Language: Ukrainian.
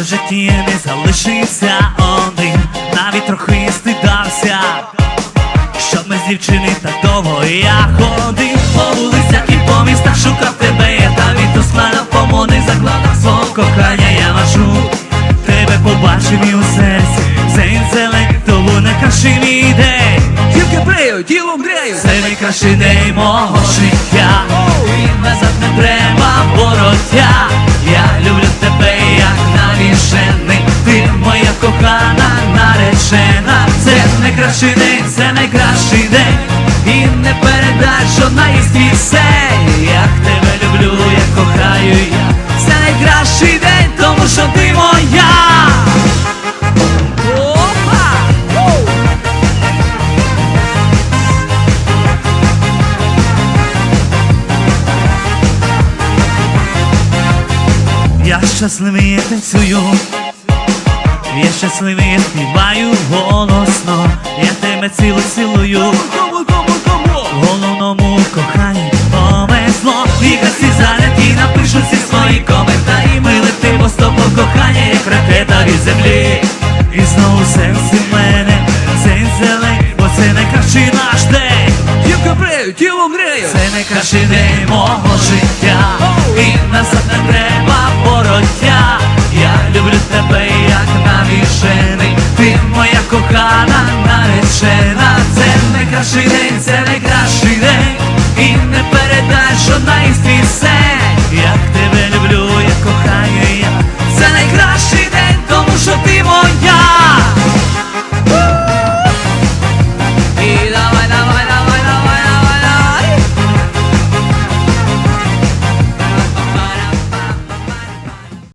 в житті не залишився один, навіть трохи стидався. Щоб ми з дівчини так довго я ходив по вулицях і по містах шукав тебе, я та від усмана в помоних закладах свого кохання я ношу Тебе побачив і у серці, цей зелень, тому найкращий мій день. Тільки брею, тілом грею. Це найкращий день мого життя наречена Це найкращий день, це найкращий день. І не передай жодна із пісень. Як тебе люблю, як кохаю я. Це найкращий день, тому що ти моя! Я щасливий я танцюю, я щасливий я співаю голосно, я тебе цілу цілую, Кому, кому, кому? в головному коханні повезло. І всі заняті напишуть всі свої коментарі. Ми летимо з тобою кохання, як ракета від землі. І знову серце в мене, цей зелень, бо це найкращий наш день. Тільки брею, тілом грею Це найкращий день мого життя І назад не треба кохана, наречена, це найкращий день, це найкращий день, і не передай, що.